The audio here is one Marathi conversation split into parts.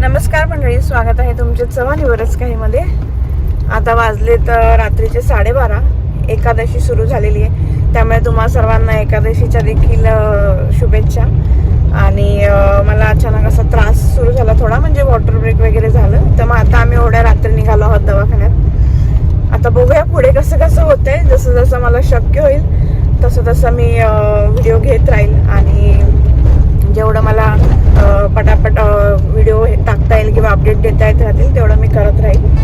नमस्कार मंडळी स्वागत आहे तुमचे चव्हाणीवरच काही मध्ये आता वाजले तर रात्रीचे साडेबारा एकादशी सुरू झालेली आहे. त्यामुळे तुम्हा सर्वांना एकादशीच्या देखील शुभेच्छा. आणि मला अचानक असा त्रास सुरू झाला थोडा म्हणजे वॉटर ब्रेक वगैरे झालं. तर मग आता आम्ही एवढ्या रात्री निघालो आहोत दवाखान्यात. आता बघूया पुढे कसं कसं होतंय. जसं जसं मला शक्य होईल तसं तसं मी व्हिडिओ घेत राहील. आणि जेवढं मला पटापट व्हिडिओ टाकता येईल किंवा अपडेट देता येत राहतील तेवढं मी करत राहील.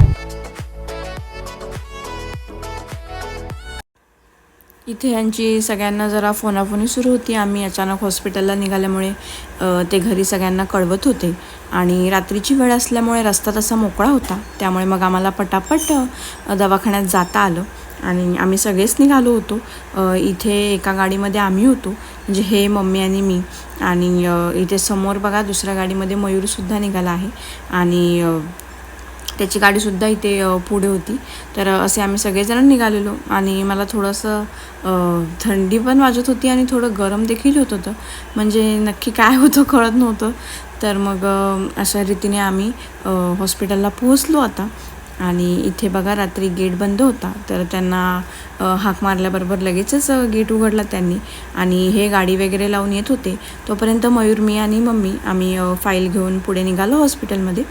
इथे यांची सगळ्यांना जरा फोनाफोनी सुरू होती. आम्ही अचानक हॉस्पिटलला निघाल्यामुळे ते घरी सगळ्यांना कळवत होते. आणि रात्रीची वेळ असल्यामुळे रस्ता तसा मोकळा होता. त्यामुळे मग आम्हाला पटापट दवाखान्यात जाता आलं. आणि आम्ही सगळेच निघालो होतो. इथे एका गाडीमध्ये आम्ही होतो. म्हणजे हे मम्मी आणि मी. आणि इथे समोर बघा दुसऱ्या गाडीमध्ये मयूरसुद्धा निघाला आहे. आणि त्याची गाडीसुद्धा इथे पुढे होती. तर असे आम्ही सगळेजण निघालेलो. आणि मला थोडंसं थंडी पण वाजत होती आणि थोडं गरम देखील होत होतं. म्हणजे नक्की काय होतं कळत नव्हतं. तर मग अशा रीतीने आम्ही हॉस्पिटलला पोहोचलो आता. आणि इथे बघा रात्री गेट बंद होता. तर त्यांना हाक मारल्याबरोबर लगेचच गेट उघडला त्यांनी. आणि हे गाडी वगैरे लावून येत होते. तोपर्यंत मयूर मी आणि मम्मी आम्ही फाईल घेऊन पुढे निघालो हॉस्पिटलमध्ये.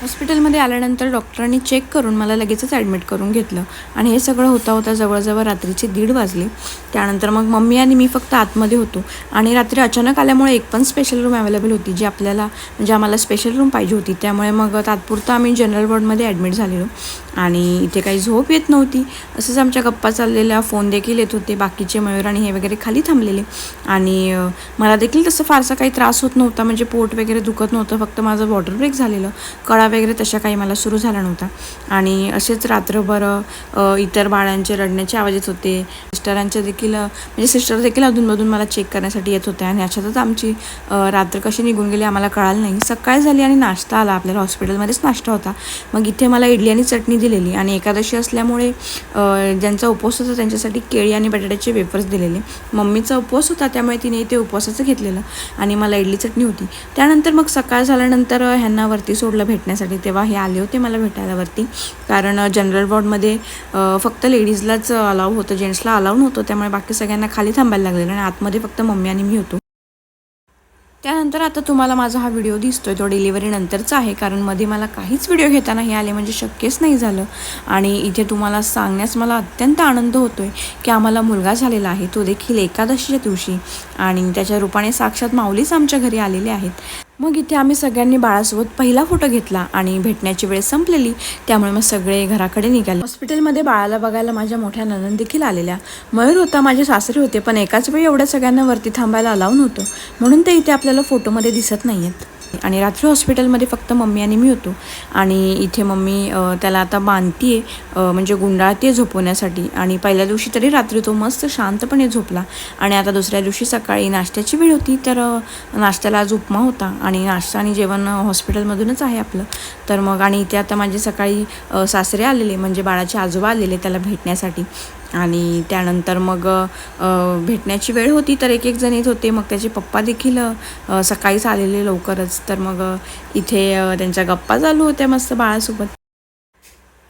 हॉस्पिटलमध्ये आल्यानंतर डॉक्टरांनी चेक करून मला लगेचच ॲडमिट करून घेतलं. आणि हे सगळं होता होता जवळजवळ रात्रीचे दीड वाजले. त्यानंतर मग मम्मी आणि मी फक्त आतमध्ये होतो. आणि रात्री अचानक आल्यामुळे एक पण स्पेशल रूम अवेलेबल होती जी आपल्याला म्हणजे आम्हाला स्पेशल रूम पाहिजे होती. त्यामुळे मग तात्पुरतं आम्ही जनरल वॉर्डमध्ये ॲडमिट झालेलो. आणि इथे काही झोप येत नव्हती. असंच आमच्या गप्पा चाललेल्या फोन देखील येत होते बाकीचे मयूर आणि हे वगैरे खाली थांबलेले. आणि मला देखील तसं फारसा काही त्रास होत नव्हता म्हणजे पोट वगैरे दुखत नव्हतं फक्त माझं वॉटर ब्रेक झालेलं. कळा वगैरे तशा काही मला सुरू झाला नव्हता. आणि असेच रात्रभर इतर बाळांचे रडण्याचे आवाज येत होते. सिस्टरांचे देखील म्हणजे सिस्टर देखील अधूनमधून मला चेक करण्यासाठी येत होत्या आणि अशातच आमची रात्र कशी निघून गेली आम्हाला कळालं नाही. सकाळ झाली आणि नाश्ता आला. आपल्याला हॉस्पिटलमध्येच नाश्ता होता. मग इथे मला इडली आणि चटणी दिलेली आणि एकादशी असल्यामुळे ज्यांचा उपवास होता त्यांच्यासाठी केळी आणि बटाट्याचे वेफर्स दिलेले. मम्मीचा उपवास होता त्यामुळे तिने ते उपवासाचं घेतलेलं आणि मला इडली चटणी होती. त्यानंतर मग सकाळ झाल्यानंतर ह्यांना वरती सोडलं भेटण्यासाठी. तेव्हा हे आले होते मला भेटायला वरती. कारण जनरल वॉर्डमध्ये फक्त लेडीजलाच अलाव होतं. जेंट्सला अलाव नव्हतं. त्यामुळे बाकी सगळ्यांना खाली थांबायला लागलेलं आणि आतमध्ये फक्त मम्मी आणि मी होतो. त्यानंतर आता तुम्हाला माझा हा व्हिडिओ दिसतोय. तो डिलिव्हरी नंतरचा आहे. कारण मध्ये मला काहीच व्हिडिओ घेताना हे आले. म्हणजे शक्यच नाही झालं. आणि इथे तुम्हाला सांगण्यास मला अत्यंत आनंद होतोय की आम्हाला मुलगा झालेला आहे. तो देखील एकादशीच्या दिवशी. आणि त्याच्या रूपाने साक्षात माऊलीच आमच्या घरी आलेले आहेत. मग इथे आम्ही सगळ्यांनी बाळासोबत पहिला फोटो घेतला आणि भेटण्याची वेळ संपलेली त्यामुळे मग सगळे घराकडे निघाले. हॉस्पिटलमध्ये बाळाला बघायला माझ्या मोठ्या ननन देखील आलेल्या. मयूर होता माझे सासरे होते पण एकाच वेळी एवढ्या सगळ्यांना वरती थांबायला अलाव नव्हतं. म्हणून ते इथे आपल्याला फोटोमध्ये दिसत नाही आहेत आणि रात्री हॉस्पिटलमध्ये फक्त मम्मी आणि मी होतो. आणि इथे मम्मी त्याला आता बांधतीये आहे म्हणजे गुंडाळतीये झोपवण्यासाठी. आणि पहिल्या दिवशी तरी रात्री तो मस्त शांतपणे झोपला. आणि आता दुसऱ्या दिवशी सकाळी नाश्त्याची वेळ होती तर नाश्त्याला आज उपमा होता. आणि नाश्ता आणि जेवण हॉस्पिटलमधूनच आहे आपलं. तर मग आणि इथे आता माझे सकाळी सासरे आलेले म्हणजे बाळाचे आजोबा आलेले त्याला भेटण्यासाठी. आणि त्यानंतर मग भेटण्याची वेळ होती तर एक एक जण येत होते. मग त्याचे पप्पा देखील सकाळीच आलेले लवकरच. तर मग इथे त्यांच्या गप्पा चालू होत्या मस्त बाळासोबत.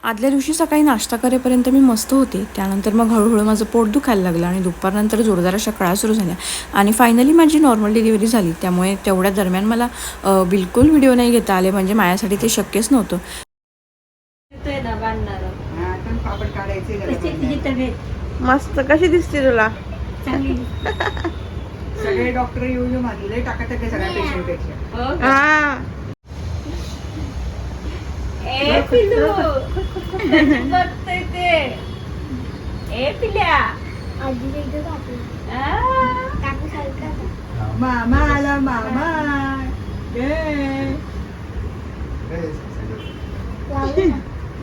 आदल्या दिवशी सकाळी नाश्ता करेपर्यंत मी मस्त होते. त्यानंतर मग हळूहळू माझं पोट दुखायला लागलं आणि दुपारनंतर जोरदार अशा कळा सुरू झाल्या. आणि फायनली माझी नॉर्मल डिलिव्हरी झाली. त्यामुळे तेवढ्या दरम्यान मला बिलकुल व्हिडिओ नाही घेता आले. म्हणजे माझ्यासाठी ते शक्यच नव्हतं. कशी तुझी बांधायचे. तब्येत? मस्त. कशी दिसते तुला? चांगली. सगळे डॉक्टर येऊन येऊन मारले टाकाटक आहे सगळ्या हो. का? ए पिल्लू. बघतोय ते. ए पिल्या. आ, मामा आला मामा.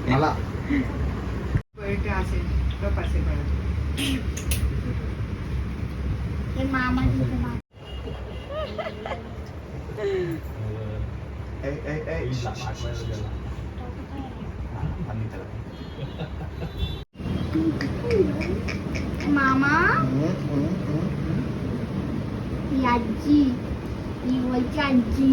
मला. असेल गप असेल मला. ए ए ए आणि त्याला मामा हम्म, हम्म, हम्म. ही आजी ही वरची आजी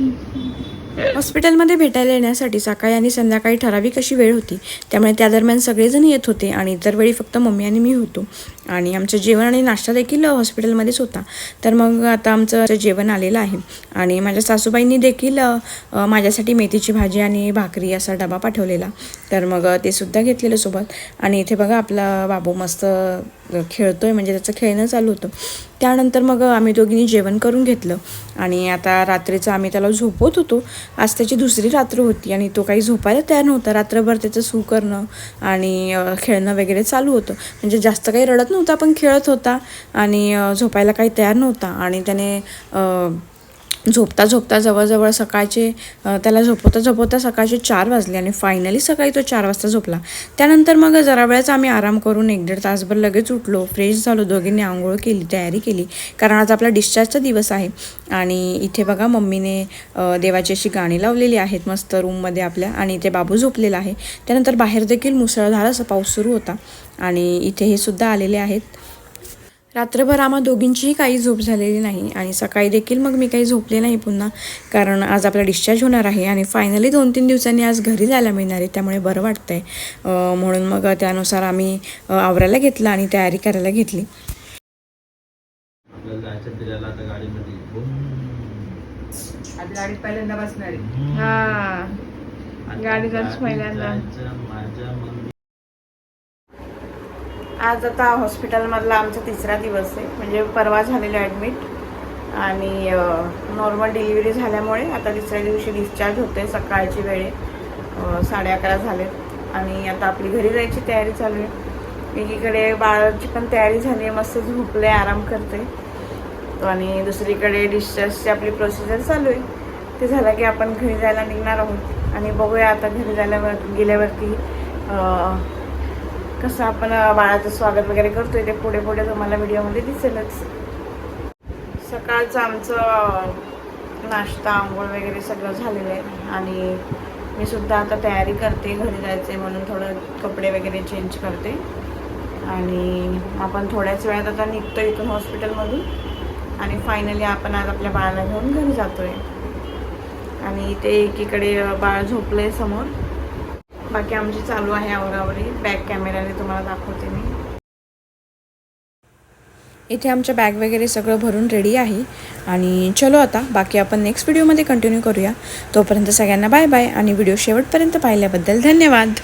हॉस्पिटलमध्ये भेटायला येण्यासाठी सकाळी आणि संध्याकाळी ठराविक अशी वेळ होती. त्यामुळे त्या दरम्यान सगळेजण येत होते आणि इतर वेळी फक्त मम्मी आणि मी होतो. आणि आमचं जेवण आणि नाश्ता देखील हॉस्पिटलमध्येच होता. तर मग आता आमचं जेवण आलेलं आहे आणि माझ्या सासूबाईंनी देखील माझ्यासाठी मेथीची भाजी आणि भाकरी असा डबा पाठवलेला. तर मग ते सुद्धा घेतलेलं सोबत. आणि इथे बघा आपला बाबू मस्त खेळतोय म्हणजे त्याचं खेळणं चालू होतं. त्यानंतर मग आम्ही दोघींनी जेवण करून घेतलं. आणि आता रात्रीचं आम्ही त्याला झोपवत होतो. आज त्याची दुसरी रात्र होती आणि तो काही झोपायला तयार नव्हता. रात्रभर त्याचं सू करणं आणि खेळणं वगैरे चालू होतं. म्हणजे जास्त काही रडत नव्हता पण खेळत होता आणि झोपायला काही तयार नव्हता. आणि त्याने झोपता झोपता जवळजवळ सकाळचे त्याला झोपवता झोपवता सकाळचे चार वाजले आणि फायनली सकाळी तो चार वाजता झोपला. त्यानंतर मग जरा वेळच आम्ही आराम करून एक दीड तासभर लगेच उठलो फ्रेश झालो दोघींनी आंघोळ केली तयारी केली. कारण आज आपला डिस्चार्जचा दिवस आहे. आणि इथे बघा मम्मीने देवाची अशी गाणी लावलेली आहेत मस्त रूममध्ये आपल्या आणि इथे बाबू झोपलेला आहे. त्यानंतर बाहेर देखील मुसळधार असा पाऊस सुरू होता. आणि इथे हे सुद्धा आलेले आहेत. रात्रभर आम्हा दोघींचीही काही झोप झालेली नाही आणि सकाळी देखील मग मी काही झोपले नाही पुन्हा कारण आज आपला डिस्चार्ज होणार आहे आणि फायनली दोन तीन दिवसांनी आज घरी जायला मिळणार आहे त्यामुळे बरं वाटतंय. अं, म्हणून मग त्यानुसार आम्ही आवरायला घेतलं आणि तयारी करायला घेतली. गाडीत पहिल्यांदा बसणार. आहे हा. गाडीतच पहिल्यांदा. आज आता हॉस्पिटलमधला आमचा तिसरा दिवस आहे. म्हणजे परवा झालेलं ॲडमिट आणि नॉर्मल डिलिव्हरी झाल्यामुळे आता तिसऱ्या दिवशी डिस्चार्ज होते सकाळची वेळे साडे अकरा झाले. आणि आता आपली घरी जायची तयारी चालू आहे. एकीकडे बाळाची पण तयारी झाली आहे. मस्त झोपले आराम करते आणि दुसरीकडे डिस्चार्जची आपली प्रोसिजर चालू आहे. ते झालं की आपण घरी जायला निघणार आहोत. आणि बघूया आता घरी जायल्यावर गेल्यावरती कसं आपण बाळाचं स्वागत वगैरे करतोय ते पुढे पुढे तुम्हाला व्हिडिओमध्ये दिसेलच. सकाळचं आमचं नाश्ता आंघोळ वगैरे सगळं झालेलं आहे. आणि मी सुद्धा आता तयारी करते घरी जायचे म्हणून थोडं कपडे वगैरे चेंज करते. आणि आपण थोड्याच वेळात आता निघतो इथून हॉस्पिटलमधून. आणि फायनली आपण आज आपल्या बाळाला घेऊन घरी जातोय. आणि ते एकीकडे बाळ बाळ झोपलंय समोर. बाकी आमची चालू आहे आवरावरी बॅक कॅमेऱ्याने तुम्हाला दाखवते मी. इथे आमच्या बॅग वगैरे सगळं भरून रेडी आहे. आणि चलो आता बाकी आपण नेक्स्ट व्हिडिओमध्ये कंटिन्यू करूया. तोपर्यंत सगळ्यांना बाय बाय आणि व्हिडिओ शेवटपर्यंत पाहिल्याबद्दल धन्यवाद.